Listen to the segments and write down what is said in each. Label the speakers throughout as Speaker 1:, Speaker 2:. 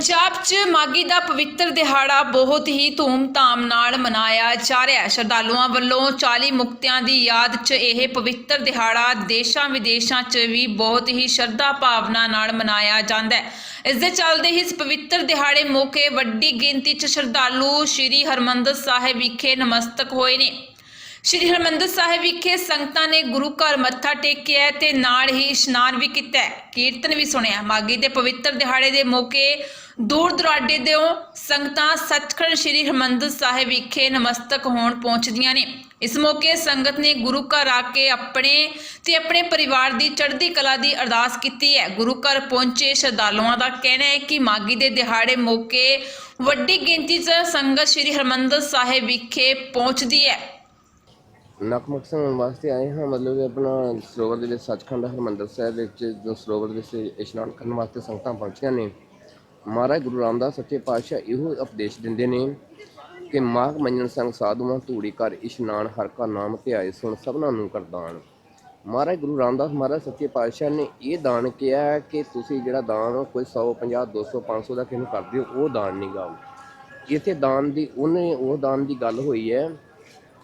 Speaker 1: ਪੰਜਾਬ 'ਚ ਮਾਗੀ ਦਾ ਪਵਿੱਤਰ ਦਿਹਾੜਾ ਬਹੁਤ ਹੀ ਧੂਮ-ਧਾਮ ਨਾਲ ਮਨਾਇਆ ਜਾ ਰਿਹਾ ਹੈ। ਸ਼ਰਧਾਲੂਆਂ ਵੱਲੋਂ 40 ਮੁਕਤਿਆਂ ਦੀ ਯਾਦ 'ਚ ਇਹ ਪਵਿੱਤਰ ਦਿਹਾੜਾ ਦੇਸ਼ਾਂ ਵਿਦੇਸ਼ਾਂ 'ਚ ਵੀ ਬਹੁਤ ਹੀ ਸ਼ਰਧਾ ਭਾਵਨਾ ਨਾਲ ਮਨਾਇਆ ਜਾਂਦਾ ਹੈ। ਇਸ ਦੇ ਚੱਲਦੇ ਹੀ ਇਸ ਪਵਿੱਤਰ ਦਿਹਾੜੇ ਮੌਕੇ ਵੱਡੀ ਗਿਣਤੀ 'ਚ ਸ਼ਰਧਾਲੂ ਸ੍ਰੀ ਹਰਮੰਦਰ ਸਾਹਿਬ ਵਿਖੇ ਨਮਸਤਕ ਹੋਏ ਨੇ। ਸ਼੍ਰੀ ਹਰਮੰਦਰ ਸਾਹਿਬ ਵਿਖੇ ਸੰਗਤਾਂ ਨੇ ਗੁਰੂ ਘਰ ਮੱਥਾ ਟੇਕਿਆ ਤੇ ਨਾਲ ਹੀ ਇਸ਼ਨਾਨ ਵੀ ਕੀਤਾ ਕੀਰਤਨ ਵੀ ਸੁਣਿਆ। ਮਾਗੀ ਦੇ ਪਵਿੱਤਰ ਦਿਹਾੜੇ ਦੇ ਮੌਕੇ ਦੂਰ ਦੁਰਾਡੇ ਤੋਂ ਸੰਗਤਾਂ ਸੱਚਖੰਡ ਸ਼੍ਰੀ ਹਰਮੰਦਰ ਸਾਹਿਬ ਵਿਖੇ ਨਮਸਤਕ ਹੋਣ ਪਹੁੰਚਦੀਆਂ ਨੇ। ਇਸ ਮੌਕੇ ਸੰਗਤ ਨੇ ਗੁਰੂ ਘਰ ਆ ਕੇ ਆਪਣੇ ਤੇ ਆਪਣੇ ਪਰਿਵਾਰ ਦੀ ਚੜ੍ਹਦੀ ਕਲਾ ਦੀ ਅਰਦਾਸ ਕੀਤੀ ਹੈ। ਗੁਰੂ ਘਰ ਪਹੁੰਚੇ ਸ਼ਰਧਾਲੂਆਂ ਦਾ ਕਹਿਣਾ ਹੈ ਕਿ ਮਾਗੀ ਦੇ ਦਿਹਾੜੇ ਮੌਕੇ ਵੱਡੀ ਗਿਣਤੀ 'ਚ ਸੰਗਤ ਸ਼੍ਰੀ ਹਰਮੰਦਰ ਸਾਹਿਬ ਵਿਖੇ ਪਹੁੰਚਦੀ ਹੈ।
Speaker 2: ਨਤਮਸਤਕ ਹੋਣ ਵਾਸਤੇ ਆਏ ਹਾਂ। ਮਤਲਬ ਕਿ ਆਪਣਾ ਸਰੋਵਰ ਦੇ ਵਿੱਚ ਸੱਚਖੰਡ ਹਰਿਮੰਦਰ ਸਾਹਿਬ ਵਿੱਚ ਜੋ ਸਰੋਵਰ ਦੇ ਵਿੱਚ ਇਸ਼ਨਾਨ ਕਰਨ ਵਾਸਤੇ ਸੰਗਤਾਂ ਪਹੁੰਚੀਆਂ ਨੇ। ਮਹਾਰਾਜ ਗੁਰੂ ਰਾਮਦਾਸ ਸੱਚੇ ਪਾਤਸ਼ਾਹ ਇਹੋ ਉਪਦੇਸ਼ ਦਿੰਦੇ ਨੇ ਕਿ ਮਾਘ ਮੰਨਣ ਸੰਗ ਸਾਧੂਆਂ ਧੂੜੀ ਕਰ ਇਸ਼ਨਾਨ ਹਰ ਕਾ ਨਾਮ ਧਿਆਏ ਸੁਣ ਸਭਨਾਂ ਨੂੰ ਕਰਦਾਨ। ਮਹਾਰਾਜ ਗੁਰੂ ਰਾਮਦਾਸ ਮਹਾਰਾਜ ਸੱਚੇ ਪਾਤਸ਼ਾਹ ਨੇ ਇਹ ਦਾਨ ਕਿਹਾ ਹੈ ਕਿ ਤੁਸੀਂ ਜਿਹੜਾ ਦਾਨ ਕੋਈ 100 50 200 500 ਦਾ ਕਿਸੇ ਕਰਦੇ ਹੋ ਉਹ ਦਾਨ ਨਹੀਂ ਗਾ। ਇੱਥੇ ਦਾਨ ਦੀ, ਉਹਨੇ ਉਹ ਦਾਨ ਦੀ ਗੱਲ ਹੋਈ ਹੈ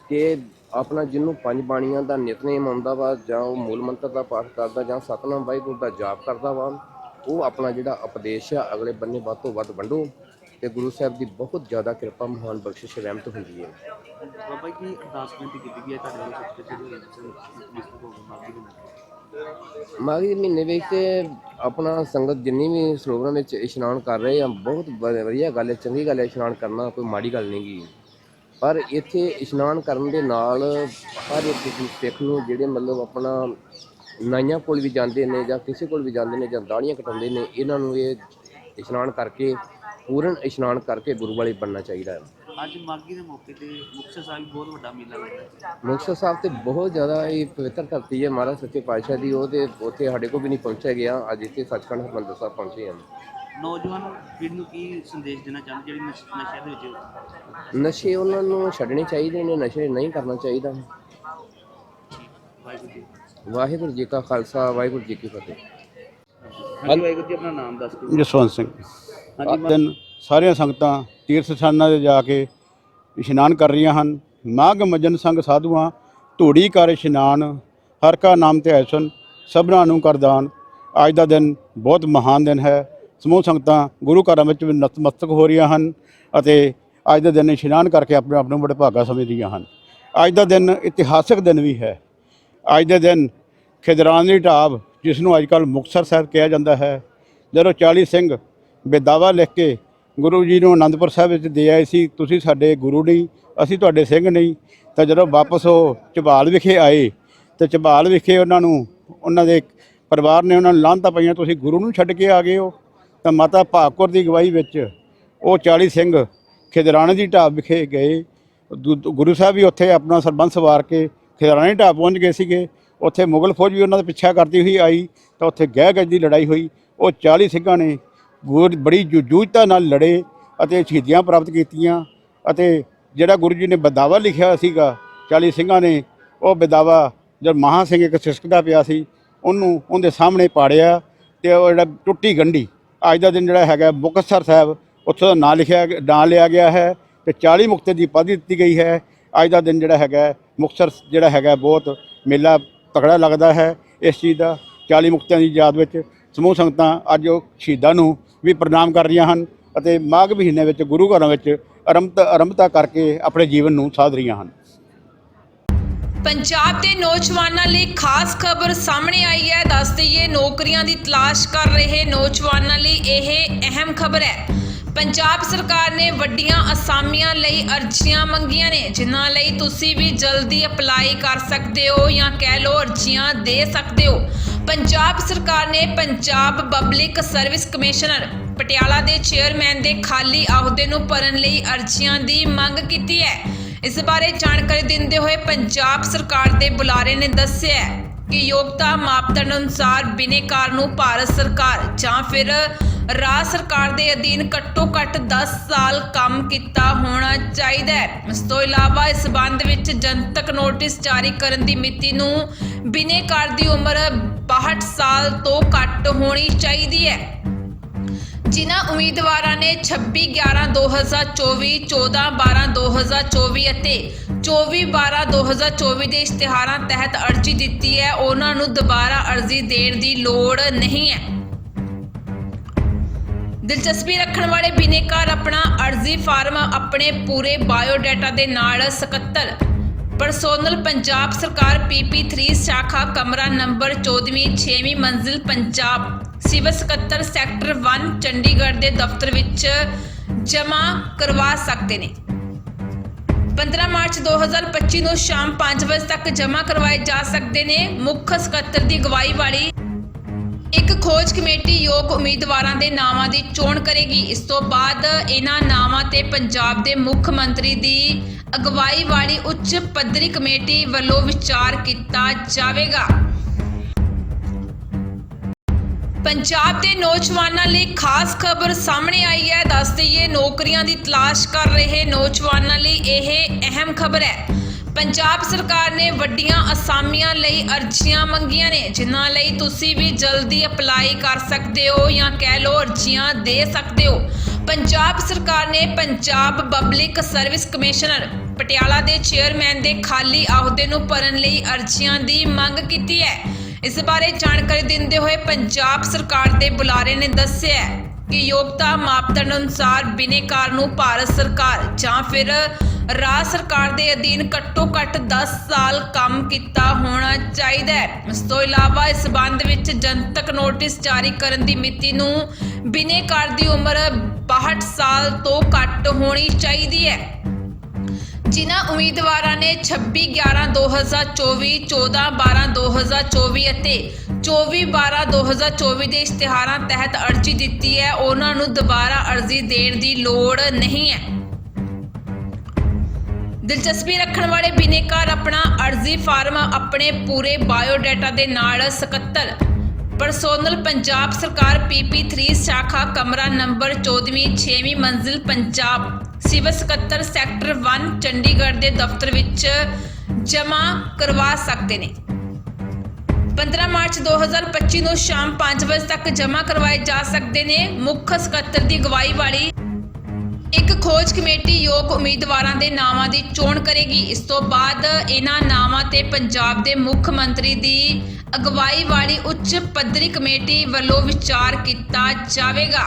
Speaker 2: ਕਿ ਆਪਣਾ ਜਿਹਨੂੰ ਪੰਜ ਬਾਣੀਆਂ ਦਾ ਨਿਤਨੇਮ ਆਉਂਦਾ ਵਾ ਜਾਂ ਉਹ ਮੂਲ ਮੰਤਰ ਦਾ ਪਾਠ ਕਰਦਾ ਜਾਂ ਸਤਨਾਮ ਵਾਹਿਗੁਰੂ ਦਾ ਜਾਪ ਕਰਦਾ ਵਾ ਉਹ ਆਪਣਾ ਜਿਹੜਾ ਉਪਦੇਸ਼ ਆ ਅਗਲੇ ਬੰਨੇ ਵੱਧ ਤੋਂ ਵੱਧ ਵੰਡੋ ਤੇ ਗੁਰੂ ਸਾਹਿਬ ਦੀ ਬਹੁਤ ਜ਼ਿਆਦਾ ਕਿਰਪਾ ਮਹਾਨ ਬਖਸ਼ਿਸ਼ ਰਹਿਮਤ ਹੁੰਦੀ ਹੈ।
Speaker 3: ਬਾਬਾ ਜੀ ਅਰਦਾਸ ਬੇਨਤੀ ਕੀਤੀ ਗਈ ਹੈ ਤੁਹਾਡੇ ਜਿਹੜੇ ਨੇ ਮਾਗੀ
Speaker 2: ਮਹੀਨੇ ਵਿੱਚ ਆਪਣਾ ਸੰਗਤ ਜਿੰਨੀ ਵੀ ਸਰੋਵਰਾਂ ਵਿੱਚ ਇਸ਼ਨਾਨ ਕਰ ਰਹੇ ਆ ਬਹੁਤ ਵਧੀਆ ਗੱਲ ਹੈ ਚੰਗੀ ਗੱਲ ਹੈ ਇਸ਼ਨਾਨ ਕਰਨਾ ਕੋਈ ਮਾੜੀ ਗੱਲ ਨਹੀਂ ਗੀ। ਪਰ ਇੱਥੇ ਇਸ਼ਨਾਨ ਕਰਨ ਦੇ ਨਾਲ ਹਰ ਇੱਕ ਸਿੱਖ ਨੂੰ ਜਿਹੜੇ ਮਤਲਬ ਆਪਣਾ ਨਾਈਆਂ ਕੋਲ ਵੀ ਜਾਂਦੇ ਨੇ ਜਾਂ ਕਿਸੇ ਕੋਲ ਵੀ ਜਾਂਦੇ ਨੇ ਜਾਂ ਦਾੜੀਆਂ ਕਟਾਉਂਦੇ ਨੇ ਇਹਨਾਂ ਨੂੰ ਇਹ ਇਸ਼ਨਾਨ ਕਰਕੇ ਪੂਰਨ ਇਸ਼ਨਾਨ ਕਰਕੇ ਗੁਰੂ ਵਾਲੇ ਬਣਨਾ ਚਾਹੀਦਾ ਹੈ।
Speaker 3: ਅੱਜ ਮਾਗੀ ਦੇ ਮੌਕੇ ਤੇ ਮੁਕਤਸਰ ਸਾਹਿਬ ਬਹੁਤ ਵੱਡਾ ਮੇਲਾ ਲੱਗਦਾ ਹੈ
Speaker 2: ਮੁਕਤਸਰ ਸਾਹਿਬ ਤੇ ਬਹੁਤ ਜ਼ਿਆਦਾ ਇਹ ਪਵਿੱਤਰ ਧਰਤੀ ਹੈ ਮਹਾਰਾਜ ਸੱਚੇ ਪਾਤਸ਼ਾਹ ਦੀ ਉਹ ਤੇ ਉੱਥੇ ਸਾਡੇ ਕੋਲ ਵੀ ਨਹੀਂ ਪਹੁੰਚਿਆ ਗਿਆ ਅੱਜ ਇੱਥੇ ਸੱਚਖੰਡ ਹਰਿਮੰਦਰ ਸਾਹਿਬ ਪਹੁੰਚੇ ਹਨ।
Speaker 3: ਨੌਜਵਾਨ ਪੀੜ੍ਹੀ ਨੂੰ ਕੀ ਸੰਦੇਸ਼ ਦੇਣਾ ਚਾਹੁੰਦੇ ਜਿਹੜੀ ਨਸ਼- ਦੇ ਵਿੱਚ
Speaker 2: ਨਸ਼ੇ ਉਹਨਾਂ ਨੂੰ ਛੱਡਣੇ ਚਾਹੀਦੇ ਨੇ ਨਸ਼ੇ ਨਹੀਂ ਕਰਨਾ ਚਾਹੀਦਾ।
Speaker 3: ਵਾਹਿਗੁਰੂ
Speaker 2: ਵਾਹਿਗੁਰੂ ਜੀ ਕਾ ਖਾਲਸਾ ਵਾਹਿਗੁਰੂ ਜੀ ਕੀ ਫਤਿਹ।
Speaker 3: ਹਾਂਜੀ ਵਾਹਿਗੁਰੂ ਜੀ ਆਪਣਾ ਨਾਮ ਦੱਸ ਦਿਓ।
Speaker 4: ਜਸਵੰਤ ਸਿੰਘ।
Speaker 3: ਹਾਂਜੀ
Speaker 4: ਅੱਜ ਦਿਨ ਸਾਰੀਆਂ ਸੰਗਤਾਂ ਤੀਰਥ ਸਥਾਨਾਂ 'ਤੇ ਜਾ ਕੇ ਇਸ਼ਨਾਨ ਕਰ ਰਹੀਆਂ ਹਨ। ਮਾਘ ਮਜਨ ਸੰਗ ਸਾਧੂਆਂ ਧੂੜੀ ਕਰ ਇਸ਼ਨਾਨ ਹਰ ਕਾ ਨਾਮ ਤੇ ਸੁਨ ਸਭਨਾਂ ਨੂੰ ਕਰਦਾਨ ਅੱਜ ਦਾ ਦਿਨ ਬਹੁਤ ਮਹਾਨ ਦਿਨ ਹੈ। ਸਮੂਹ ਸੰਗਤਾਂ ਗੁਰੂ ਘਰਾਂ ਵਿੱਚ ਵੀ ਨਤਮਸਤਕ ਹੋ ਰਹੀਆਂ ਹਨ ਅਤੇ ਅੱਜ ਦਾ ਦਿਨ ਇਸ਼ਨਾਨ ਕਰਕੇ ਆਪਣੇ ਆਪ ਨੂੰ ਬੜੇ ਭਾਗਾ ਸਮਝਦੀਆਂ ਹਨ। ਅੱਜ ਦਾ ਦਿਨ ਇਤਿਹਾਸਕ ਦਿਨ ਵੀ ਹੈ। ਅੱਜ ਦੇ ਦਿਨ ਖਿਦਰਾਨ ਦੀ ਢਾਬ ਜਿਸ ਨੂੰ ਅੱਜਕੱਲ ਮੁਕਤਸਰ ਸਾਹਿਬ ਕਿਹਾ ਜਾਂਦਾ ਹੈ, ਜਦੋਂ 40 ਸਿੰਘ ਬੇਦਾਵਾ ਲਿਖ ਕੇ ਗੁਰੂ ਜੀ ਨੂੰ ਅਨੰਦਪੁਰ ਸਾਹਿਬ ਵਿੱਚ ਦੇ ਆਏ ਸੀ, ਤੁਸੀਂ ਸਾਡੇ ਗੁਰੂ ਨਹੀਂ, ਅਸੀਂ ਤੁਹਾਡੇ ਸਿੰਘ ਨਹੀਂ, ਤਾਂ ਜਦੋਂ ਵਾਪਸ ਉਹ ਝਬਾਲ ਵਿਖੇ ਆਏ, ਤੇ ਝਬਾਲ ਵਿਖੇ ਉਹਨਾਂ ਨੂੰ, ਉਹਨਾਂ ਦੇ ਪਰਿਵਾਰ ਨੇ ਉਹਨਾਂ ਨੂੰ ਲਾਂਤਾ ਪਈਆਂ, ਤੁਸੀਂ ਗੁਰੂ ਨੂੰ ਛੱਡ ਕੇ ਆ ਗਏ ਹੋ? ਤਾਂ ਮਾਤਾ ਭਾਗਕੌਰ ਦੀ ਅਗਵਾਈ ਵਿੱਚ ਉਹ 40 ਸਿੰਘ ਖਿਦਰਾਣੇ ਦੀ ਢਾਬ ਵਿਖੇ ਗਏ। ਦੂ- ਗੁਰੂ ਸਾਹਿਬ ਵੀ ਉੱਥੇ ਆਪਣਾ ਸਰਬੰਸ ਵਾਰ ਕੇ ਖਿਦਰਾਣੀ ਢਾਬ ਪਹੁੰਚ ਗਏ ਸੀਗੇ। ਉੱਥੇ ਮੁਗਲ ਫੌਜ ਵੀ ਉਹਨਾਂ ਦਾ ਪਿੱਛਾ ਕਰਦੀ ਹੋਈ ਆਈ ਤਾਂ ਉੱਥੇ ਗਹਿ ਗੱਜ ਦੀ ਲੜਾਈ ਹੋਈ। ਉਹ 40 ਸਿੰਘਾਂ ਨੇ ਗੁਰ ਬੜੀ ਜੂ- ਜੂਝਤਾ ਨਾਲ ਲੜੇ ਅਤੇ ਸ਼ਹੀਦੀਆਂ ਪ੍ਰਾਪਤ ਕੀਤੀਆਂ ਅਤੇ ਜਿਹੜਾ ਗੁਰੂ ਜੀ ਨੇ ਬਦਾਵਾ ਲਿਖਿਆ ਸੀਗਾ 40 ਸਿੰਘਾਂ ਨੇ, ਉਹ ਬਦਾਵਾ ਜਦ ਮਹਾ ਸਿੰਘ ਇੱਕ ਸਿਸਕਦਾ ਪਿਆ ਸੀ, ਉਹਨੂੰ ਉਹਦੇ ਸਾਹਮਣੇ ਪਾੜਿਆ ਤੇ ਉਹ ਜਿਹੜਾ ਟੁੱਟੀ ਗੰਢੀ, ਅੱਜ ਦਾ ਦਿਨ ਜਿਹੜਾ ਹੈਗਾ ਮੁਕਤਸਰ ਸਾਹਿਬ, ਉੱਥੋਂ ਦਾ ਨਾਂ ਲਿਖਿਆ, ਨਾਂ ਲਿਆ ਗਿਆ ਹੈ ਤੇ 40 ਮੁਕਤੇ ਦੀ ਉਪਾਧੀ ਦਿੱਤੀ ਗਈ ਹੈ। ਅੱਜ ਦਾ ਦਿਨ ਜਿਹੜਾ ਹੈਗਾ ਮੁਕਤਸਰ ਜਿਹੜਾ ਹੈਗਾ ਬਹੁਤ ਮੇਲਾ ਤਕੜਾ ਲੱਗਦਾ ਹੈ। ਇਸ ਚੀਜ਼ ਦਾ 40 ਮੁਕਤਿਆਂ ਦੀ ਯਾਦ ਵਿੱਚ ਸਮੂਹ ਸੰਗਤਾਂ ਅੱਜ ਉਹ ਸ਼ਹੀਦਾਂ ਨੂੰ ਵੀ ਪ੍ਰਣਾਮ ਕਰ ਰਹੀਆਂ ਹਨ ਅਤੇ ਮਾਘ ਮਹੀਨੇ ਵਿੱਚ, ਗੁਰੂ ਘਰਾਂ ਵਿੱਚ ਆਰੰਭਤਾ ਆਰੰਭਤਾ ਕਰਕੇ ਆਪਣੇ ਜੀਵਨ ਨੂੰ ਸਾਧ ਰਹੀਆਂ ਹਨ।
Speaker 1: ਪੰਜਾਬ ਦੇ ਨੌਜਵਾਨਾਂ ਲਈ ਖਾਸ ਖਬਰ ਸਾਹਮਣੇ ਆਈ ਹੈ। ਦੱਸ ਦਈਏ, ਨੌਕਰੀਆਂ ਦੀ ਤਲਾਸ਼ ਕਰ ਰਹੇ ਨੌਜਵਾਨਾਂ ਲਈ ਇਹ ਅਹਿਮ ਖਬਰ ਹੈ। ਪੰਜਾਬ ਸਰਕਾਰ ਨੇ ਵੱਡੀਆਂ ਅਸਾਮੀਆਂ ਲਈ ਅਰਜ਼ੀਆਂ ਮੰਗੀਆਂ ਨੇ, ਜਿਨ੍ਹਾਂ ਲਈ ਤੁਸੀਂ ਵੀ ਜਲਦੀ ਅਪਲਾਈ ਕਰ ਸਕਦੇ ਹੋ ਜਾਂ ਕਹਿ ਲਓ ਅਰਜ਼ੀਆਂ ਦੇ ਸਕਦੇ ਹੋ। ਪੰਜਾਬ ਸਰਕਾਰ ਨੇ Punjab public service commissioner Patiala ਦੇ ਚੇਅਰਮੈਨ ਦੇ ਖਾਲੀ ਅਹੁਦੇ ਨੂੰ ਭਰਨ ਲਈ ਅਰਜ਼ੀਆਂ ਦੀ ਮੰਗ ਕੀਤੀ ਹੈ। ਇਸ ਬਾਰੇ ਜਾਣਕਾਰੀ ਦਿੰਦੇ ਹੋਏ ਪੰਜਾਬ ਸਰਕਾਰ ਦੇ ਬੁਲਾਰੇ ਨੇ ਦੱਸਿਆ ਕਿ ਯੋਗਤਾ ਮਾਪਦੰਡ ਅਨੁਸਾਰ ਬਿਨੇਕਾਰ ਨੂੰ ਭਾਰਤ ਸਰਕਾਰ ਜਾਂ ਫਿਰ ਰਾਜ ਸਰਕਾਰ ਦੇ ਅਧੀਨ ਘੱਟੋ ਘੱਟ 10 ਸਾਲ ਕੰਮ ਕੀਤਾ ਹੋਣਾ ਚਾਹੀਦਾ ਹੈ। ਇਸ ਤੋਂ ਇਲਾਵਾ ਇਸ ਸੰਬੰਧ ਵਿੱਚ ਜਨਤਕ ਨੋਟਿਸ ਜਾਰੀ ਕਰਨ ਦੀ ਮਿਤੀ ਨੂੰ ਬਿਨੇਕਾਰ ਦੀ ਉਮਰ 62 ਸਾਲ ਤੋਂ ਘੱਟ ਹੋਣੀ ਚਾਹੀਦੀ ਹੈ। ਜਿਨ੍ਹਾਂ ਉਮੀਦਵਾਰਾਂ ਨੇ 26 11 2024 14 12 2024 ਅਤੇ 24 12 2024 ਦੇ ਇਸ਼ਤਿਹਾਰਾਂ ਤਹਿਤ ਅਰਜ਼ੀ ਦਿੱਤੀ ਹੈ, ਉਹਨਾਂ ਨੂੰ ਦੁਬਾਰਾ ਅਰਜ਼ੀ ਦੇਣ ਦੀ ਲੋੜ ਨਹੀਂ ਹੈ। ਦਿਲਚਸਪੀ ਰੱਖਣ ਵਾਲੇ ਬਿਨੇਕਾਰ ਆਪਣਾ ਅਰਜ਼ੀ ਫਾਰਮ ਆਪਣੇ ਪੂਰੇ ਬਾਇਓਡਾਟਾ ਦੇ ਨਾਲ ਸਕੱਤਰ। ਪਰਸੋਨਲ ਪੰਜਾਬ ਸਰਕਾਰ PP3 ਸ਼ਾਖਾ ਕਮਰਾ ਨੰਬਰ 14ਵੀਂ 6ਵੀਂ ਮੰਜ਼ਿਲ ਪੰਜਾਬ। ਸਿਵਲ ਸਕੱਤਰ ਸੈਕਟਰ 1 ਚੰਡੀਗੜ੍ਹ ਦੇ ਦਫ਼ਤਰ ਵਿੱਚ ਜਮ੍ਹਾਂ ਕਰਵਾ ਸਕਦੇ ਨੇ। 15 ਮਾਰਚ 2025 ਨੂੰ ਸ਼ਾਮ 5 ਵਜੇ ਤੱਕ ਜਮ੍ਹਾਂ ਕਰਵਾਏ ਜਾ ਸਕਦੇ ਨੇ। ਮੁੱਖ ਸਕੱਤਰ ਦੀ ਅਗਵਾਈ ਵਾਲੀ ਖੋਜ ਕਮੇਟੀ ਯੋਗ ਉਮੀਦਵਾਰਾਂ ਦੇ ਨਾਵਾਂ ਦੀ ਚੋਣ ਕਰੇਗੀ। ਇਸ ਤੋਂ ਬਾਅਦ ਇਹਨਾਂ ਨਾਵਾਂ ਤੇ ਪੰਜਾਬ ਦੇ ਮੁੱਖ ਮੰਤਰੀ ਦੀ ਅਗਵਾਈ ਵਾਲੀ ਉੱਚ ਪੱਧਰੀ ਕਮੇਟੀ ਵੱਲੋਂ ਵਿਚਾਰ ਕੀਤਾ ਜਾਵੇਗਾ। ਪੰਜਾਬ ਦੇ ਨੌਜਵਾਨਾਂ ਲਈ ਖਾਸ ਖਬਰ ਸਾਹਮਣੇ ਆਈ ਹੈ। ਦੱਸ ਦਈਏ, ਨੌਕਰੀਆਂ ਦੀ ਤਲਾਸ਼ ਕਰ ਰਹੇ ਨੌਜਵਾਨਾਂ ਲਈ ਇਹ ਅਹਿਮ ਖਬਰ ਹੈ। ਪੰਜਾਬ ਸਰਕਾਰ ਨੇ ਵੱਡੀਆਂ ਅਸਾਮੀਆਂ ਲਈ ਅਰਜ਼ੀਆਂ ਮੰਗੀਆਂ ਨੇ, ਜਿਨ੍ਹਾਂ ਲਈ ਤੁਸੀਂ ਵੀ ਜਲਦੀ ਅਪਲਾਈ ਕਰ ਸਕਦੇ ਹੋ ਜਾਂ ਕਹਿ ਲਓ ਅਰਜ਼ੀਆਂ ਦੇ ਸਕਦੇ ਹੋ। ਪੰਜਾਬ ਸਰਕਾਰ ਨੇ Punjab public service commissioner Patiala ਦੇ ਚੇਅਰਮੈਨ ਦੇ ਖਾਲੀ ਅਹੁਦੇ ਨੂੰ ਭਰਨ ਲਈ ਅਰਜ਼ੀਆਂ ਦੀ ਮੰਗ ਕੀਤੀ ਹੈ। ਇਸ ਬਾਰੇ ਜਾਣਕਾਰੀ ਦਿੰਦੇ ਹੋਏ ਪੰਜਾਬ ਸਰਕਾਰ ਦੇ ਬੁਲਾਰੇ ਨੇ ਦੱਸਿਆ ਕਿ ਯੋਗਤਾ ਮਾਪਦੰਡ ਅਨੁਸਾਰ ਬਿਨੇਕਾਰ ਨੂੰ ਭਾਰਤ ਸਰਕਾਰ ਜਾਂ ਫਿਰ ਰਾਜ ਸਰਕਾਰ ਦੇ ਅਧੀਨ ਘੱਟੋ ਘੱਟ 10 ਸਾਲ ਕੰਮ ਕੀਤਾ ਹੋਣਾ ਚਾਹੀਦਾ ਹੈ। ਇਸ ਤੋਂ ਇਲਾਵਾ ਇਸ ਸੰਬੰਧ ਵਿੱਚ ਜਨਤਕ ਨੋਟਿਸ ਜਾਰੀ ਕਰਨ ਦੀ ਮਿਤੀ ਨੂੰ ਬਿਨੇਕਾਰ ਦੀ ਉਮਰ 62 ਸਾਲ ਤੋਂ ਘੱਟ ਹੋਣੀ ਚਾਹੀਦੀ ਹੈ। ਜਿਨ੍ਹਾਂ ਉਮੀਦਵਾਰਾਂ ਨੇ 26 11 2024 14 12 2024 ਅਤੇ 24 12 2024 ਦੇ ਇਸ਼ਤਿਹਾਰਾਂ ਤਹਿਤ ਅਰਜ਼ੀ ਦਿੱਤੀ ਹੈ, ਉਹਨਾਂ ਨੂੰ ਦੁਬਾਰਾ ਅਰਜ਼ੀ ਦੇਣ ਦੀ ਲੋੜ ਨਹੀਂ ਹੈ। ਦਿਲਚਸਪੀ ਰੱਖਣ ਵਾਲੇ ਬਿਨੇਕਾਰ ਆਪਣਾ ਅਰਜ਼ੀ ਫਾਰਮ ਆਪਣੇ ਪੂਰੇ ਬਾਇਓਡਾਟਾ ਦੇ ਨਾਲ ਸਕੱਤਰ। ਪਰਸੋਨਲ ਪੰਜਾਬ ਸਰਕਾਰ PP3 ਸ਼ਾਖਾ ਕਮਰਾ ਨੰਬਰ 14ਵੀਂ 6ਵੀਂ ਮੰਜ਼ਿਲ ਪੰਜਾਬ। ਸਿਵਲ ਸਕੱਤਰ ਸੈਕਟਰ 1 ਚੰਡੀਗੜ੍ਹ ਦੇ ਦਫ਼ਤਰ ਵਿੱਚ ਜਮ੍ਹਾਂ ਕਰਵਾ ਸਕਦੇ ਨੇ। 15 ਮਾਰਚ 2025 ਨੂੰ ਸ਼ਾਮ 5 ਵਜੇ ਤੱਕ ਜਮ੍ਹਾਂ ਕਰਵਾਏ ਜਾ ਸਕਦੇ ਨੇ। ਮੁੱਖ ਸਕੱਤਰ ਦੀ ਅਗਵਾਈ ਵਾਲੀ ਇੱਕ ਖੋਜ ਕਮੇਟੀ ਯੋਗ ਉਮੀਦਵਾਰਾਂ ਦੇ ਨਾਵਾਂ ਦੀ ਚੋਣ ਕਰੇਗੀ। ਇਸ ਤੋਂ ਬਾਅਦ ਇਹਨਾਂ ਨਾਵਾਂ ਤੇ ਪੰਜਾਬ ਦੇ ਮੁੱਖ ਮੰਤਰੀ ਦੀ ਅਗਵਾਈ ਵਾਲੀ ਉੱਚ ਪੱਧਰੀ ਕਮੇਟੀ ਵੱਲੋਂ ਵਿਚਾਰ ਕੀਤਾ ਜਾਵੇਗਾ।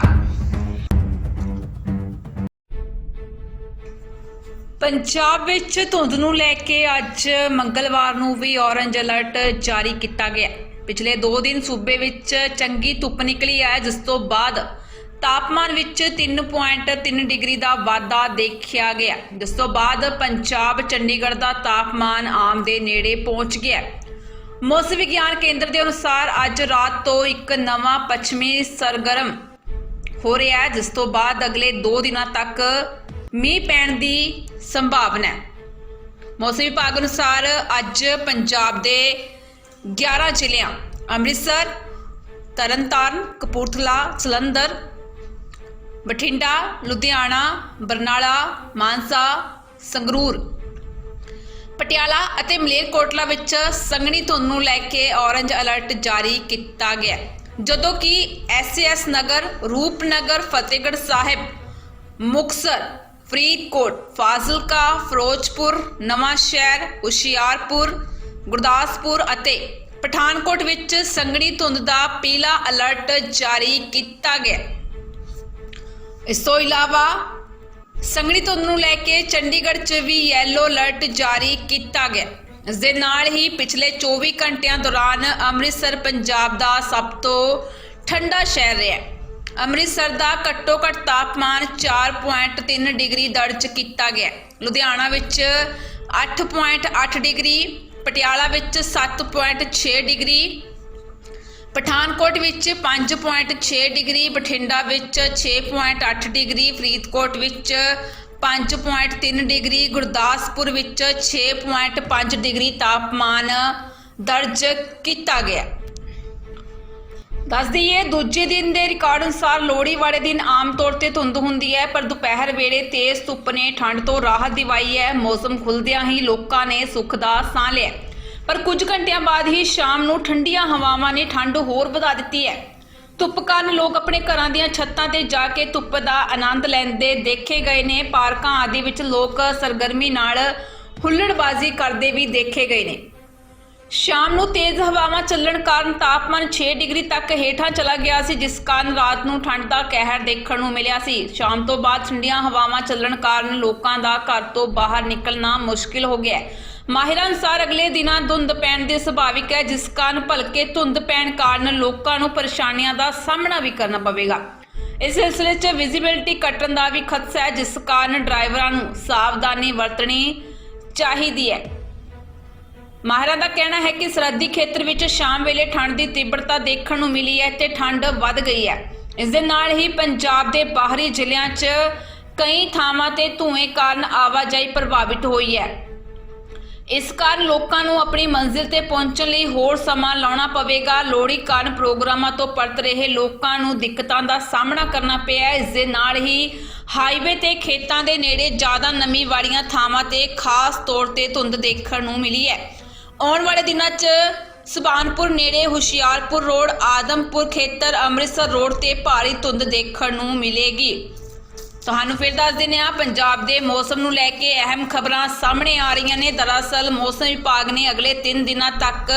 Speaker 1: ਪੰਜਾਬ ਵਿੱਚ ਧੁੰਦ ਨੂੰ ਲੈ ਕੇ ਅੱਜ ਮੰਗਲਵਾਰ ਨੂੰ ਵੀ ਔਰੰਜ ਅਲਰਟ ਜਾਰੀ ਕੀਤਾ ਗਿਆ। ਪਿਛਲੇ 2 ਦਿਨ ਸੂਬੇ ਵਿੱਚ ਚੰਗੀ ਧੁੱਪ ਨਿਕਲੀ ਹੈ, ਜਿਸ ਤੋਂ ਬਾਅਦ ਤਾਪਮਾਨ ਵਿੱਚ 3.3 ਡਿਗਰੀ ਦਾ ਵਾਧਾ ਦੇਖਿਆ ਗਿਆ। ਜਿਸ ਤੋਂ ਬਾਅਦ ਪੰਜਾਬ, ਚੰਡੀਗੜ੍ਹ ਦਾ ਤਾਪਮਾਨ ਆਮ ਦੇ ਨੇੜੇ ਪਹੁੰਚ ਗਿਆ। ਮੌਸਮ ਵਿਗਿਆਨ ਕੇਂਦਰ ਦੇ ਅਨੁਸਾਰ ਅੱਜ ਰਾਤ ਤੋਂ ਇੱਕ ਨਵਾਂ ਪੱਛਮੀ ਸਰਗਰਮ ਹੋ ਰਿਹਾ ਹੈ, ਜਿਸ ਤੋਂ ਬਾਅਦ ਅਗਲੇ 2 ਦਿਨਾਂ ਤੱਕ ਮੀਂਹ ਪੈਣ ਦੀ ਸੰਭਾਵਨਾ ਹੈ। ਮੌਸਮ ਵਿਭਾਗ ਅਨੁਸਾਰ ਅੱਜ ਪੰਜਾਬ ਦੇ 11 ਜ਼ਿਲ੍ਹਿਆਂ, ਅੰਮ੍ਰਿਤਸਰ, ਤਰਨਤਾਰਨ, ਕਪੂਰਥਲਾ, ਜਲੰਧਰ ਬਠਿੰਡਾ, ਲੁਧਿਆਣਾ, ਬਰਨਾਲਾ, ਮਾਨਸਾ, ਸੰਗਰੂਰ। ਪਟਿਆਲਾ ਅਤੇ ਮਲੇਰਕੋਟਲਾ ਵਿੱਚ ਸੰਘਣੀ ਧੁੰਦ ਨੂੰ ਲੈ ਕੇ ਔਰੰਜ ਅਲਰਟ ਜਾਰੀ ਕੀਤਾ ਗਿਆ। ਜਦੋਂ ਕਿ ਐਸਐਸ ਨਗਰ, ਰੂਪਨਗਰ, ਫਤਿਹਗੜ੍ਹ ਸਾਹਿਬ ਮੁਕਸਰ ਫਰੀਦਕੋਟ, ਫਾਜ਼ਿਲਕਾ, ਫਿਰੋਜ਼ਪੁਰ, ਨਵਾਂ ਸ਼ਹਿਰ, ਹੁਸ਼ਿਆਰਪੁਰ, ਗੁਰਦਾਸਪੁਰ ਅਤੇ ਪਠਾਨਕੋਟ ਵਿੱਚ ਸੰਘਣੀ ਧੁੰਦ ਦਾ ਪੀਲਾ ਅਲਰਟ ਜਾਰੀ ਕੀਤਾ ਗਿਆ। ਇਸ ਤੋਂ ਇਲਾਵਾ ਸੰਘਣੀ ਧੁੰਦ ਨੂੰ ਲੈ ਕੇ ਚੰਡੀਗੜ੍ਹ 'ਚ ਵੀ ਯੈਲੋ ਅਲਰਟ ਜਾਰੀ ਕੀਤਾ ਗਿਆ ਇਸ ਦੇ ਨਾਲ ਹੀ ਪਿਛਲੇ 24 ਘੰਟਿਆਂ ਦੌਰਾਨ ਅੰਮ੍ਰਿਤਸਰ, ਪੰਜਾਬ ਦਾ ਸਭ ਤੋਂ ਠੰਡਾ ਸ਼ਹਿਰ ਰਿਹਾ ਹੈ। ਅੰਮ੍ਰਿਤਸਰ ਦਾ ਘੱਟੋ ਘੱਟ ਤਾਪਮਾਨ 4.3 ਡਿਗਰੀ ਦਰਜ ਕੀਤਾ ਗਿਆ ਲੁਧਿਆਣਾ ਵਿੱਚ 8.8 ਡਿਗਰੀ, ਪਟਿਆਲਾ ਵਿੱਚ 7.6 ਡਿਗਰੀ ਪਠਾਨਕੋਟ ਵਿੱਚ 5.6 ਡਿਗਰੀ, ਬਠਿੰਡਾ ਵਿੱਚ 6.8 ਡਿਗਰੀ, ਫਰੀਦਕੋਟ ਵਿੱਚ 5.3 ਡਿਗਰੀ, ਗੁਰਦਾਸਪੁਰ ਵਿੱਚ 6.5 ਡਿਗਰੀ ਤਾਪਮਾਨ ਦਰਜ ਕੀਤਾ ਗਿਆ। ਦੱਸ ਦਈਏ, ਦੂਜੇ ਦਿਨ ਦੇ ਰਿਕਾਰਡ ਅਨੁਸਾਰ ਲੋਹੜੀ ਵਾਲੇ ਦਿਨ ਆਮ ਤੌਰ ਤੇ ਧੁੰਦ ਹੁੰਦੀ ਹੈ, ਪਰ ਦੁਪਹਿਰ ਵੇਲੇ ਤੇਜ਼ ਧੁੱਪ ਨੇ ਠੰਡ ਤੋਂ ਰਾਹਤ ਦਿਵਾਈ ਹੈ। ਮੌਸਮ ਖੁੱਲਦਿਆਂ ਹੀ ਲੋਕਾਂ ਨੇ ਸੁੱਖ ਦਾ ਸਾਹ ਲਿਆ। ਪਰ ਕੁਝ ਘੰਟਿਆਂ ਬਾਅਦ ਹੀ ਸ਼ਾਮ ਨੂੰ ਠੰਡੀਆਂ ਹਵਾਵਾਂ ਨੇ ਠੰਡ ਹੋਰ ਵਧਾ ਦਿੱਤੀ ਹੈ। ਧੁੱਪ ਕਾਰਨ ਲੋਕ ਆਪਣੇ ਘਰਾਂ ਦੀਆਂ ਛੱਤਾਂ ਤੇ ਜਾ ਕੇ ਧੁੱਪ ਦਾ ਆਨੰਦ ਲੈਂਦੇ ਦੇਖੇ ਗਏ ਨੇ। ਪਾਰਕਾਂ ਆਦਿ ਵਿੱਚ ਲੋਕ ਸਰਗਰਮੀ ਨਾਲ ਹੁੱਲੜਬਾਜ਼ੀ ਕਰਦੇ ਵੀ ਦੇਖੇ ਗਏ ਨੇ। ਸ਼ਾਮ ਨੂੰ ਤੇਜ਼ ਹਵਾਵਾਂ ਚੱਲਣ ਕਾਰਨ ਤਾਪਮਾਨ 6 ਡਿਗਰੀ ਤੱਕ ਹੇਠਾਂ ਚਲਾ ਗਿਆ ਸੀ, ਜਿਸ ਕਾਰਨ ਰਾਤ ਨੂੰ ਠੰਡ ਦਾ ਕਹਿਰ ਦੇਖਣ ਨੂੰ ਮਿਲਿਆ ਸੀ। ਸ਼ਾਮ ਤੋਂ ਬਾਅਦ ਠੰਡੀਆਂ ਹਵਾਵਾਂ ਚੱਲਣ ਕਾਰਨ ਲੋਕਾਂ ਦਾ ਘਰ ਤੋਂ ਬਾਹਰ ਨਿਕਲਣਾ ਮੁਸ਼ਕਿਲ ਹੋ ਗਿਆ ਹੈ। ਮਾਹਿਰਾਂ ਅਨੁਸਾਰ ਅਗਲੇ ਦਿਨਾਂ ਧੁੰਦ ਪੈਣ ਦੇ ਸੁਭਾਵਿਕ ਹੈ, ਜਿਸ ਕਾਰਨ ਭਲਕੇ ਧੁੰਦ ਪੈਣ ਕਾਰਨ ਲੋਕਾਂ ਨੂੰ ਪਰੇਸ਼ਾਨੀਆਂ ਦਾ ਸਾਹਮਣਾ ਵੀ ਕਰਨਾ ਪਵੇਗਾ। ਇਸ ਸਿਲਸਿਲੇ 'ਚ ਵਿਜ਼ਿਬਿਲਟੀ ਘਟਣ ਦਾ ਵੀ ਖਦਸ਼ਾ ਹੈ, ਜਿਸ ਕਾਰਨ ਡਰਾਈਵਰਾਂ ਨੂੰ ਸਾਵਧਾਨੀ ਵਰਤਣੀ ਚਾਹੀਦੀ ਹੈ। ਮਾਹਿਰਾਂ ਦਾ ਕਹਿਣਾ ਹੈ ਕਿ ਸਰਹੱਦੀ ਖੇਤਰ ਵਿੱਚ ਸ਼ਾਮ ਵੇਲੇ ਠੰਡ ਦੀ ਤੀਬਰਤਾ ਦੇਖਣ ਨੂੰ ਮਿਲੀ ਹੈ ਤੇ ਠੰਡ ਵੱਧ ਗਈ ਹੈ। ਇਸ ਦੇ ਨਾਲ ਹੀ ਪੰਜਾਬ ਦੇ ਬਾਹਰੀ ਜ਼ਿਲ੍ਹਿਆਂ 'ਚ ਕਈ ਥਾਵਾਂ ਤੇ ਧੂਏ ਕਾਰਨ ਆਵਾਜਾਈ ਪ੍ਰਭਾਵਿਤ ਹੋਈ ਹੈ। ਇਸ ਕਾਰਨ ਲੋਕਾਂ ਨੂੰ ਆਪਣੀ ਮੰਜ਼ਿਲ ਤੇ ਪਹੁੰਚਣ ਲਈ ਹੋਰ ਸਮਾਂ ਲਾਉਣਾ ਪਵੇਗਾ। ਲੋਹੜੀ ਕਾਰਨ ਪ੍ਰੋਗਰਾਮਾਂ ਤੋਂ ਪਰਤ ਰਹੇ ਲੋਕਾਂ ਨੂੰ ਦਿੱਕਤਾਂ ਦਾ ਸਾਹਮਣਾ ਕਰਨਾ ਪਿਆ ਇਸ ਦੇ ਨਾਲ ਹੀ ਹਾਈਵੇ ਤੇ ਖੇਤਾਂ ਦੇ ਨੇੜੇ ਜ਼ਿਆਦਾ ਨਮੀ ਵਾਲੀਆਂ ਥਾਵਾਂ ਤੇ ਖਾਸ ਤੌਰ ਤੇ ਧੁੰਦ ਦੇਖਣ ਨੂੰ ਮਿਲੀ ਹੈ। ਆਉਣ ਵਾਲੇ ਦਿਨਾਂ 'ਚ ਸੁਬਾਨਪੁਰ ਨੇੜੇ ਹੁਸ਼ਿਆਰਪੁਰ ਰੋਡ, ਆਦਮਪੁਰ ਖੇਤਰ, ਅੰਮ੍ਰਿਤਸਰ ਰੋਡ ਤੇ ਭਾਰੀ ਧੁੰਦ ਦੇਖਣ ਨੂੰ ਮਿਲੇਗੀ। ਤੁਹਾਨੂੰ ਫਿਰ ਦੱਸ ਦਿੰਦੇ ਹਾਂ, ਪੰਜਾਬ ਦੇ ਮੌਸਮ ਨੂੰ ਲੈ ਕੇ ਅਹਿਮ ਖਬਰਾਂ ਸਾਹਮਣੇ ਆ ਰਹੀਆਂ ਨੇ। ਦਰਅਸਲ ਮੌਸਮ ਵਿਭਾਗ ਨੇ ਅਗਲੇ 3 ਦਿਨਾਂ ਤੱਕ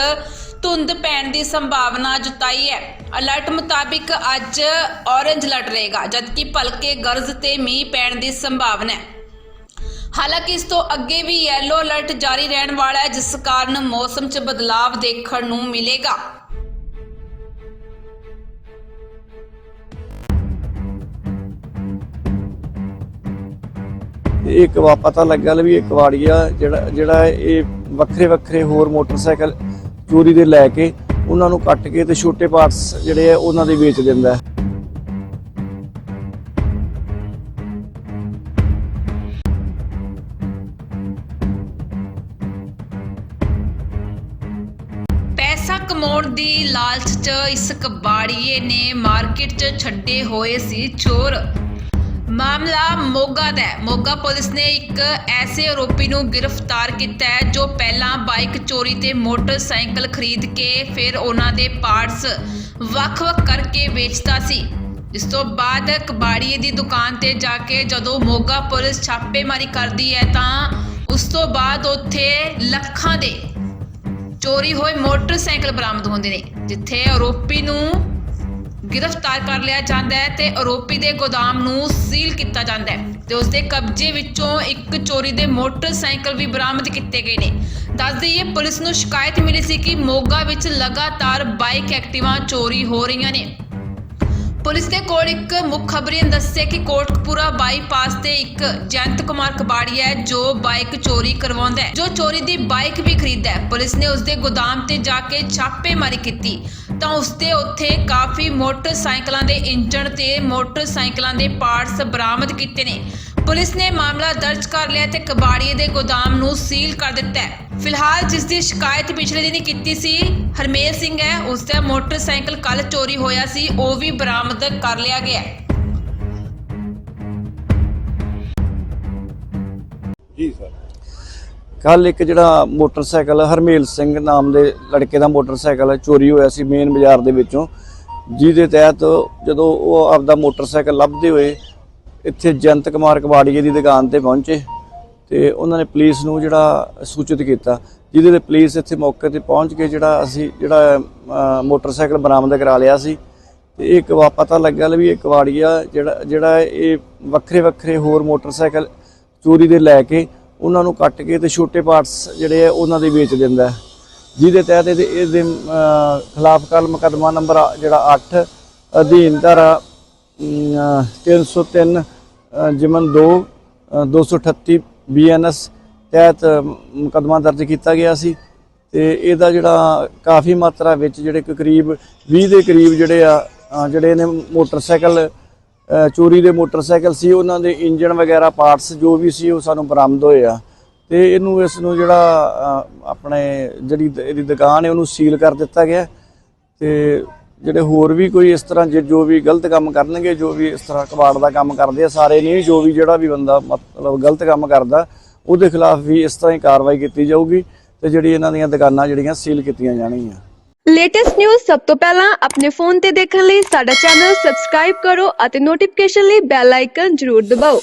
Speaker 1: ਧੁੰਦ ਪੈਣ ਦੀ ਸੰਭਾਵਨਾ ਜਤਾਈ ਹੈ। ਅਲਰਟ ਮੁਤਾਬਿਕ ਅੱਜ ਔਰੇਂਜ ਅਲਰਟ ਰਹੇਗਾ, ਜਦਕਿ ਭਲਕੇ ਗਰਜ ਤੇ ਮੀਂਹ ਪੈਣ ਦੀ ਸੰਭਾਵਨਾ ਹੈ। ਹਾਲਾਂਕਿ ਇਸ ਤੋਂ ਅੱਗੇ ਵੀ ਯੈਲੋ ਅਲਰਟ ਜਾਰੀ ਰਹਿਣ ਵਾਲਾ ਹੈ, ਜਿਸ ਕਾਰਨ ਮੌਸਮ 'ਚ ਬਦਲਾਵ ਦੇਖਣ ਨੂੰ ਮਿਲੇਗਾ।
Speaker 5: ਇਹ ਇੱਕ ਵਾ ਪਤਾ ਲੱਗਾ ਵੀ ਇੱਕ ਵਾੜੀਆ ਜਿਹੜਾ ਜਿਹੜਾ ਇਹ ਵੱਖਰੇ ਵੱਖਰੇ ਹੋਰ ਮੋਟਰਸਾਈਕਲ ਚੋਰੀ ਦੇ ਲੈ ਕੇ ਉਹਨਾਂ ਨੂੰ ਕੱਟ ਕੇ ਤੇ ਛੋਟੇ ਪਾਰਟਸ ਜਿਹੜੇ ਆ ਉਹਨਾਂ ਦੇ ਵੇਚ ਦਿੰਦਾ
Speaker 1: ਪੈਸਾ ਕਮਾਉਣ ਦੀ ਲਾਲਚ 'ਚ ਇਸ ਕਬਾੜੀਏ ਨੇ ਮਾਰਕੀਟ 'ਚ ਛੱਡੇ ਹੋਏ ਸੀ ਚੋਰ। ਮਾਮਲਾ ਮੋਗਾ ਦਾ ਹੈ। ਮੋਗਾ ਪੁਲਿਸ ਨੇ ਇੱਕ ਐਸੇ ਆਰੋਪੀ ਨੂੰ ਗ੍ਰਿਫਤਾਰ ਕੀਤਾ ਹੈ ਜੋ ਪਹਿਲਾਂ ਬਾਈਕ ਚੋਰੀ ਤੇ ਮੋਟਰਸਾਈਕਲ ਖਰੀਦ ਕੇ ਫਿਰ ਉਹਨਾਂ ਦੇ ਪਾਰਟਸ ਵੱਖ-ਵੱਖ ਕਰਕੇ ਵੇਚਦਾ ਸੀ। ਇਸ ਤੋਂ ਬਾਅਦ ਕਬਾੜੀਏ ਦੀ ਦੁਕਾਨ ਤੇ ਜਾ ਕੇ ਜਦੋਂ ਮੋਗਾ ਪੁਲਿਸ ਛਾਪੇਮਾਰੀ ਕਰਦੀ ਹੈ ਤਾਂ ਉਸ ਤੋਂ ਬਾਅਦ ਉੱਥੇ ਲੱਖਾਂ ਦੇ ਚੋਰੀ ਹੋਏ ਮੋਟਰਸਾਈਕਲ ਬਰਾਮਦ ਹੁੰਦੇ ਨੇ, ਜਿੱਥੇ ਆਰੋਪੀ ਨੂੰ ਗ੍ਰਿਫਤਾਰ ਕਰ ਲਿਆ ਜਾਂਦਾ ਹੈ ਤੇ ਆਰੋਪੀ ਦੇ ਗੋਦਾਮ ਨੂੰ ਸੀਲ ਕੀਤਾ ਜਾਂਦਾ ਹੈ ਤੇ ਉਸ ਦੇ ਕਬਜ਼ੇ ਵਿੱਚੋਂ ਇੱਕ ਚੋਰੀ ਦੇ ਮੋਟਰਸਾਈਕਲ ਵੀ ਬਰਾਮਦ ਕੀਤੇ ਗਏ ਨੇ। ਦੱਸ ਦਈਏ, ਪੁਲਿਸ ਨੂੰ ਸ਼ਿਕਾਇਤ ਮਿਲੀ ਸੀ ਕਿ ਮੋਗਾ ਵਿੱਚ ਲਗਾਤਾਰ ਬਾਈਕ ਐਕਟਿਵਾ ਚੋਰੀ ਹੋ ਰਹੀਆਂ ਨੇ। ਪੁਲਿਸ ਦੇ ਕੋਲ ਇੱਕ ਮੁੱਖ ਖਬਰੀ ਨੇ ਦੱਸਿਆ ਕਿ ਕੋਟਕਪੂਰਾ ਬਾਈਪਾਸ ਤੇ ਇੱਕ ਜਯੰਤ ਕੁਮਾਰ ਕਬਾੜੀ ਹੈ, ਜੋ ਬਾਈਕ ਚੋਰੀ ਕਰਵਾਉਂਦਾ ਹੈ। ਜੋ ਚੋਰੀ ਦੀ ਬਾਈਕ ਵੀ ਖਰੀਦਦਾ ਹੈ। ਪੁਲਿਸ ਨੇ ਉਸ ਦੇ ਗੋਦਾਮ ਤੇ ਜਾ ਕੇ ਛਾਪੇਮਾਰੀ ਕੀਤੀ। ਤਾਂ ਉਸ ਦੇ ਉੱਥੇ ਕਾਫੀ ਮੋਟਰਸਾਈਕਲਾਂ ਦੇ ਇੰਜਣ ਤੇ ਮੋਟਰਸਾਈਕਲਾਂ ਦੇ ਪਾਰਟਸ ਬਰਾਮਦ ਕੀਤੇ ਨੇ। ਪੁਲਿਸ ਨੇ ਮਾਮਲਾ ਦਰਜ ਕਰ ਲਿਆ ਤੇ ਕਬਾੜੀਏ ਦੇ ਗੋਦਾਮ ਨੂੰ ਸੀਲ ਕਰ ਦਿੱਤਾ ਹੈ। ਫਿਲਹਾਲ ਜਿਸ ਦੀ ਸ਼ਿਕਾਇਤ ਪਿਛਲੇ ਦਿਨੀ ਕੀਤੀ ਸੀ ਹਰਮੇਲ ਸਿੰਘ ਹੈ ਉਸ ਦਾ ਮੋਟਰਸਾਈਕਲ ਕੱਲ ਚੋਰੀ ਹੋਇਆ ਸੀ ਉਹ ਵੀ ਬਰਾਮਦ ਕਰ ਲਿਆ ਗਿਆ ਹੈ।
Speaker 5: ਕੱਲ ਇੱਕ ਜਿਹੜਾ ਮੋਟਰਸਾਈਕਲ ਹਰਮੇਲ ਸਿੰਘ ਨਾਮ ਦੇ ਲੜਕੇ ਦਾ ਮੋਟਰਸਾਈਕਲ ਚੋਰੀ ਹੋਇਆ ਸੀ ਮੇਨ ਬਾਜ਼ਾਰ ਦੇ ਵਿੱਚੋਂ। ਜਿਹਦੇ ਤਹਿਤ ਜਦੋਂ ਉਹ ਆਪਦਾ ਮੋਟਰਸਾਈਕਲ ਲੱਭਦੇ ਹੋਏ ਇੱਥੇ ਜੰਤ ਕੁਮਾਰ ਕਬਾੜੀਏ ਦੀ ਦੁਕਾਨ ਤੇ ਪਹੁੰਚੇ ਤੇ ਉਹਨਾਂ ਨੇ ਪੁਲਿਸ ਨੂੰ ਜਿਹੜਾ ਸੂਚਿਤ ਕੀਤਾ ਜਿਹਦੇ ਤੇ ਪੁਲਿਸ ਇੱਥੇ ਮੌਕੇ ਤੇ ਪਹੁੰਚ ਕੇ ਜਿਹੜਾ ਅਸੀਂ ਜਿਹੜਾ ਮੋਟਰਸਾਈਕਲ ਬਰਾਮਦ ਕਰਾ ਲਿਆ ਸੀ ਤੇ ਇਹ ਕਵਾ ਪਤਾ ਲੱਗਾ ਵੀ ਇਹ ਵਾੜੀਆ ਜਿਹੜਾ ਜਿਹੜਾ ਇਹ ਵੱਖਰੇ ਵੱਖਰੇ ਹੋਰ ਮੋਟਰਸਾਈਕਲ ਚੋਰੀ ਦੇ ਲੈ ਕੇ ਉਹਨਾਂ ਨੂੰ ਕੱਟ ਕੇ ਤੇ ਛੋਟੇ ਪਾਰਟਸ ਜਿਹੜੇ ਆ ਉਹਨਾਂ ਦੇ ਵੇਚ ਦਿੰਦਾ ਜਿਹਦੇ ਤਹਿਤ ਇਹਦੇ ਇਹਦੇ ਖਿਲਾਫ ਕੱਲ ਮੁਕੱਦਮਾ ਨੰਬਰ ਜਿਹੜਾ 8 ਅਧੀਨ ਧਾਰਾ ਅਮ, 303 ਅ, ਜਿਮਨ 2 ਅ, 238 ਬੀਐਨਐਸ ਤਹਿਤ ਮੁਕੱਦਮਾ ਦਰਜ ਕੀਤਾ ਗਿਆ ਸੀ ਤੇ ਇਹਦਾ ਜਿਹੜਾ ਕਾਫੀ ਮਾਤਰਾ ਵਿੱਚ ਜਿਹੜੇ ਕਰੀਬ 20 ਦੇ ਕਰੀਬ ਜਿਹੜੇ ਆ ਜਿਹੜੇ ਨੇ ਮੋਟਰਸਾਈਕਲ ਚੋਰੀ ਦੇ ਮੋਟਰਸਾਈਕਲ ਸੀ ਉਹਨਾਂ ਦੇ ਇੰਜਨ ਵਗੈਰਾ ਪਾਰਟਸ ਜੋ ਵੀ ਸੀ ਉਹ ਸਾਨੂੰ ਬਰਾਮਦ ਹੋਏ ਆ। ਤੇ ਇਹਨੂੰ ਇਸ ਨੂੰ ਜਿਹੜਾ ਆਪਣੇ ਜਿਹੜੀ ਇਹਦੀ ਦੁਕਾਨ ਹੈ ਉਹਨੂੰ ਸੀਲ ਕਰ ਦਿੱਤਾ ਗਿਆ। ਤੇ ਜਿਹੜੇ ਹੋਰ ਵੀ ਕੋਈ ਇਸ ਤਰ੍ਹਾਂ ਜੋ ਵੀ ਗਲਤ ਕੰਮ ਕਰਨਗੇ, ਜੋ ਵੀ ਇਸ ਤਰ੍ਹਾਂ ਕਬਾੜ ਦਾ ਕੰਮ ਕਰਦੇ ਆ, ਸਾਰੇ ਨਹੀਂ ਜੋ ਵੀ ਜਿਹੜਾ ਵੀ ਬੰਦਾ ਮਤਲਬ ਗਲਤ ਕੰਮ ਕਰਦਾ, ਉਹਦੇ ਖਿਲਾਫ ਵੀ ਇਸ ਤਰ੍ਹਾਂ ਹੀ ਕਾਰਵਾਈ ਕੀਤੀ ਜਾਊਗੀ ਤੇ ਜਿਹੜੀ ਇਹਨਾਂ ਦੀਆਂ ਦੁਕਾਨਾਂ ਜਿਹੜੀਆਂ ਸੀਲ ਕੀਤੀਆਂ ਜਾਣਗੀਆਂ।
Speaker 6: ਲੇਟੈਸਟ ਨਿਊਜ਼ ਸਭ ਤੋਂ ਪਹਿਲਾਂ ਆਪਣੇ ਫੋਨ ਤੇ ਦੇਖਣ ਲਈ ਸਾਡਾ ਚੈਨਲ ਸਬਸਕ੍ਰਾਈਬ ਕਰੋ ਅਤੇ ਨੋਟੀਫਿਕੇਸ਼ਨ ਲਈ ਬੈਲ ਆਈਕਨ ਜ਼ਰੂਰ ਦਬਾਓ।